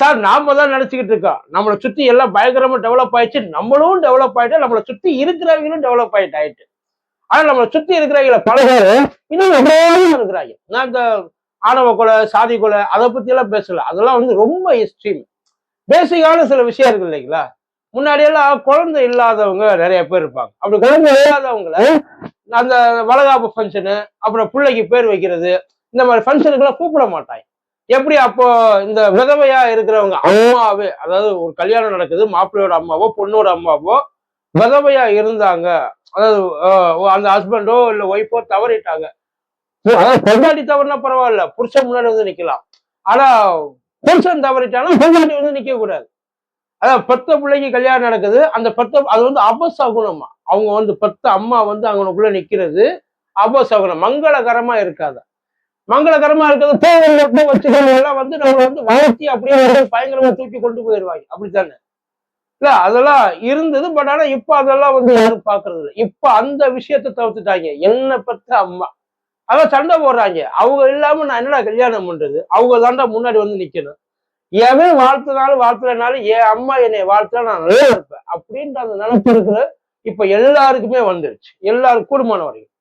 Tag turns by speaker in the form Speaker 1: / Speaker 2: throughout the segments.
Speaker 1: Sir நாம தான் நினைச்சுக்கிட்டு இருக்கோம். நம்மளை சுத்தி எல்லாம் பயங்கரமா டெவலப் ஆயிடுச்சு. நம்மளும் டெவலப் ஆயிட்டு நம்மளை சுத்தி இருக்கிறவங்களும் டெவலப் ஆயிட்டு ஆயிட்டு. ஆனா நம்மளை சுத்தி இருக்கிறவங்கள பல பேர் இன்னும் இருக்கிறாங்க. நான் இந்த ஆணவ கொலை சாதி கொலை அதை பத்தி எல்லாம் பேசல. அதெல்லாம் வந்து ரொம்ப எக்ஸ்ட்ரீம் பேசிக்கான சில விஷயம் இருக்கு இல்லைங்களா? முன்னாடி எல்லாம் குழந்தை இல்லாதவங்க நிறைய பேர் இருப்பாங்க. அப்படி குழந்தை இல்லாதவங்கள அந்த வளகாப்பு ஃபங்க்ஷனு அப்புறம் பிள்ளைக்கு பேர் வைக்கிறது இந்த மாதிரி ஃபங்க்ஷனுக்கெல்லாம் கூப்பிட மாட்டாங்க. எப்படி அப்போ இந்த விதவையா இருக்கிறவங்க அம்மாவே அதாவது ஒரு கல்யாணம் நடக்குது மாப்பிள்ளையோட அம்மாவோ பொண்ணோட அம்மாவோ விதவையா இருந்தாங்க. அதாவது அந்த ஹஸ்பண்டோ இல்ல ஒய்ஃபோ தவறிட்டாங்க. பொண்டாட்டி தவறுனா பரவாயில்ல புருஷன் முன்னாடி வந்து நிக்கலாம். ஆனா புருஷன் தவறிட்டாலும் பொண்டாட்டி வந்து நிக்க கூடாது. அதாவது பெத்த பிள்ளைக்கு கல்யாணம் நடக்குது அந்த பெத்த அது வந்து அபசகுனமா அவங்க வந்து பெத்த அம்மா வந்து அவங்களுக்குள்ள நிக்கிறது அபசகுனம் மங்களகரமா இருக்காது. மங்களகரமா இருக்கிறது. கோவில்ல போய் வச்சுக்கணும் எல்லாம் வந்து நம்மளை வந்து வளர்த்தி அப்படியே வந்து பயங்கரமா தூக்கி கொண்டு போயிடுவாங்க. அப்படித்தானே? இல்ல அதெல்லாம் இருந்தது பட் ஆனா இப்ப அதெல்லாம் வந்து யாரும் பாக்குறது இல்லை. இப்ப அந்த விஷயத்தை தவிர்த்துட்டாங்க. என்ன பெத்த அம்மா. அதான் சண்டை போடுறாங்க. அவங்க இல்லாம நான் என்னடா கல்யாணம் பண்றது? அவங்க தாண்டா முன்னாடி வந்து நிக்கணும். எவன் வாழ்த்துனாலும் வாழ்த்துலனாலும் என் அம்மா என்னை வாழ்த்தா நான் நல்லா இருப்பேன். அப்படின்ற அந்த நினைப்பு இருக்கிற இப்ப எல்லாருக்குமே வந்துருச்சு. எல்லாரும் கூடுமான வரைக்கும்.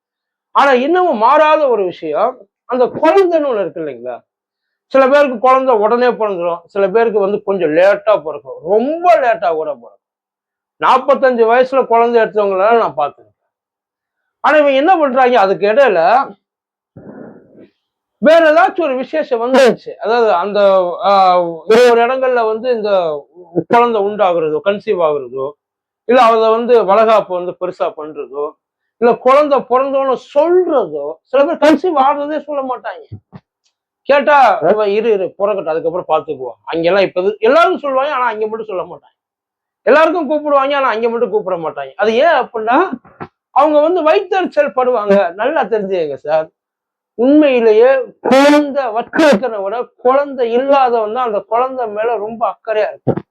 Speaker 1: ஆனா இன்னமும் மாறாத ஒரு விஷயம் அந்த குழந்தைன்னு ஒன்று இருக்கு இல்லைங்களா? சில பேருக்கு குழந்தை உடனே பிறந்துடும் சில பேருக்கு வந்து கொஞ்சம் லேட்டா பிறக்கும். ரொம்ப லேட்டா கூட பிறக்கும். நாற்பத்தஞ்சு வயசுல குழந்தை எடுத்தவங்கள நான் பார்த்துருக்கேன். ஆனா இவங்க என்ன பண்றாங்க? அதுக்கு இடையில வேற ஏதாச்சும் ஒரு விசேஷம் வந்துருச்சு. அதாவது அந்த ஆஹ், ஒரு இடங்கள்ல வந்து இந்த குழந்தை உண்டாகிறதோ கன்சீவ் ஆகுறதோ இல்ல அதை வந்து வளகாப்பு வந்து பெருசா பண்றதோ இல்ல குழந்தை பிறந்தோன்னு சொல்றதோ சில பேர் கன்சீவ் ஆடுறதே சொல்ல மாட்டாங்க. கேட்டா இரு இரு புறக்கட்ட அதுக்கப்புறம் பாத்துக்குவோம் அங்கெல்லாம் இப்ப எல்லாரும் சொல்லுவாங்க ஆனா அங்க மட்டும் சொல்ல மாட்டாங்க. எல்லாருக்கும் கூப்பிடுவாங்க ஆனா அங்க மட்டும் கூப்பிட மாட்டாங்க. அது ஏன் அப்படின்னா அவங்க வந்து வைத்தறிச்சல் படுவாங்க. நல்லா தெரிஞ்சுங்க சார். உண்மையிலேயே குழந்தை வச்சிருக்கிறத விட குழந்தை இல்லாதவன் தான் அந்த குழந்தை மேல ரொம்ப அக்கறையா இருக்கும்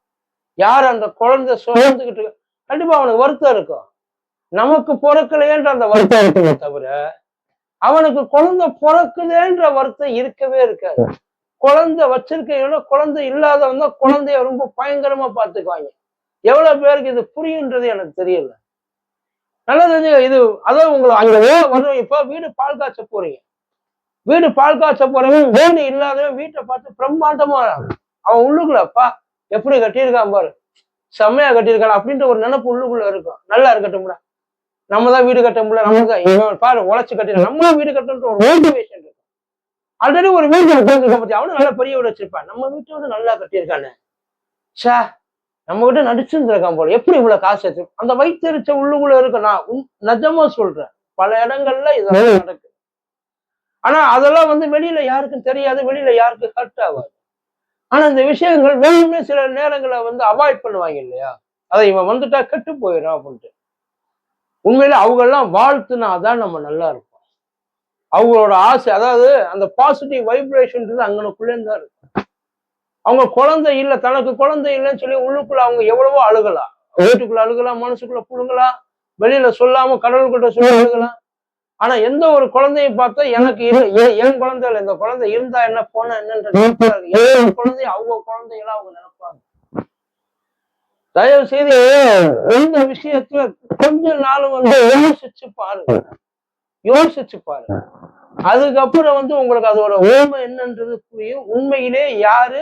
Speaker 1: யார் அந்த குழந்தை சுமந்துக்கிட்டு கண்டிப்பா அவனுக்கு வருத்தம் இருக்கும். நமக்கு பிறக்கலையேன்ற அந்த வருத்தம் இருக்குமே தவிர அவனுக்கு குழந்தை பிறக்குதேன்ற வருத்தம் இருக்கவே இருக்காது. குழந்தை வச்சிருக்கையோட குழந்தை இல்லாதவன் தான் குழந்தைய ரொம்ப பயங்கரமா பார்த்துக்குவாங்க. எவ்வளவு பேருக்கு இது புரியுன்றது எனக்கு தெரியல. நல்லா தெரிஞ்சுங்க இது அதான் உங்களை அங்க வரும் இப்ப வீடு பால் காய்ச்ச போறீங்க. வீடு பால் காய்ச்ச போறவன் வீடு இல்லாதவன் வீட்டை பார்த்து பிரம்மாண்டமா அவன் உள்ளுக்குள்ளப்பா எப்படி கட்டியிருக்கான் பாரு. செம்மையா கட்டியிருக்கான் அப்படின்ற ஒரு நினைப்பு உள்ளுக்குள்ள இருக்கும். நல்லா இருக்கட்டும்டா. நம்ம தான் வீடு கட்ட முடியல இவன் பாரு உழைச்சு நம்ம தான் வீடு கட்டணுன்ற ஒரு மோட்டிவேஷன் இருக்கும் ஆல்ரெடி ஒரு வீடு உட்காந்துருக்க பத்தி அவனும் நல்லா பெரிய வீடு வச்சிருப்பான். நம்ம வீட்டை வந்து நல்லா கட்டியிருக்கானே. ச்சே நம்ம கிட்ட நடிச்சிருந்திருக்கான் போல. எப்படி இவ்வளவு காசு வச்சு அந்த வயிற்றுச்ச உள்ளுக்குள்ள இருக்கு நான் நிஜமா சொல்றேன். பல இடங்கள்ல இதெல்லாம் நடக்குது. ஆனா அதெல்லாம் வந்து வெளியில யாருக்கும் தெரியாது. வெளியில யாருக்கும் ஹர்ட் ஆகாது. ஆனா இந்த விஷயங்கள் வேணும்னே சில நேரங்களை வந்து அவாய்ட் பண்ணுவாங்க இல்லையா? அதை இவன் வந்துட்டா கெட்டு போயிடும் அப்படின்ட்டு. உண்மையில அவங்க எல்லாம் வாழ்த்துனாதான் நம்ம நல்லா இருப்போம். அவங்களோட ஆசை அதாவது அந்த பாசிட்டிவ் வைப்ரேஷன்ன்றது அங்கனக்குள்ளே தான் இருக்கு. அவங்க குழந்தை இல்லை தனக்கு குழந்தை இல்லைன்னு சொல்லி உள்ளுக்குள்ள அவங்க எவ்வளவோ அழுகலாம் வீட்டுக்குள்ள அழுகலாம் மனசுக்குள்ள புழுங்கலாம் வெளியில சொல்லாம கடவுள்கிட்ட சொல்லி அழுகலாம் ஆனா எந்த ஒரு குழந்தையும் பார்த்தா எனக்கு இல்லை என் குழந்தை இல்லை இந்த குழந்தை இருந்தா என்ன போனா என்னன்ற குழந்தையும் அவங்க குழந்தைகளா அவங்க நினைப்பாங்க. தயவு செய்து இந்த விஷயத்துல கொஞ்ச நாள் வந்து யோசிச்சு பாருங்க. யோசிச்சு பாருங்க. அதுக்கப்புறம் வந்து உங்களுக்கு அதோட உண்மை என்னன்றது புரியும். உண்மையிலே யாரு?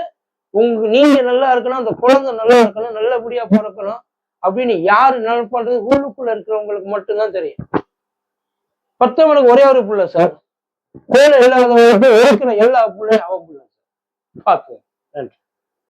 Speaker 1: உங்க நீங்க நல்லா இருக்கணும் அந்த குழந்தை நல்லா இருக்கணும் நல்லபடியா பிறக்கணும் அப்படின்னு யாரு நினைப்பான்றது உள்ளுக்குள்ள இருக்கிறவங்களுக்கு மட்டும்தான் தெரியும். பத்தவனுக்கு ஒரே ஒரு புள்ள சார். கூட இல்லாதவங்களுக்கு இருக்கிற எல்லா பிள்ளையும் அவன் புள்ள பார்த்து நன்றி.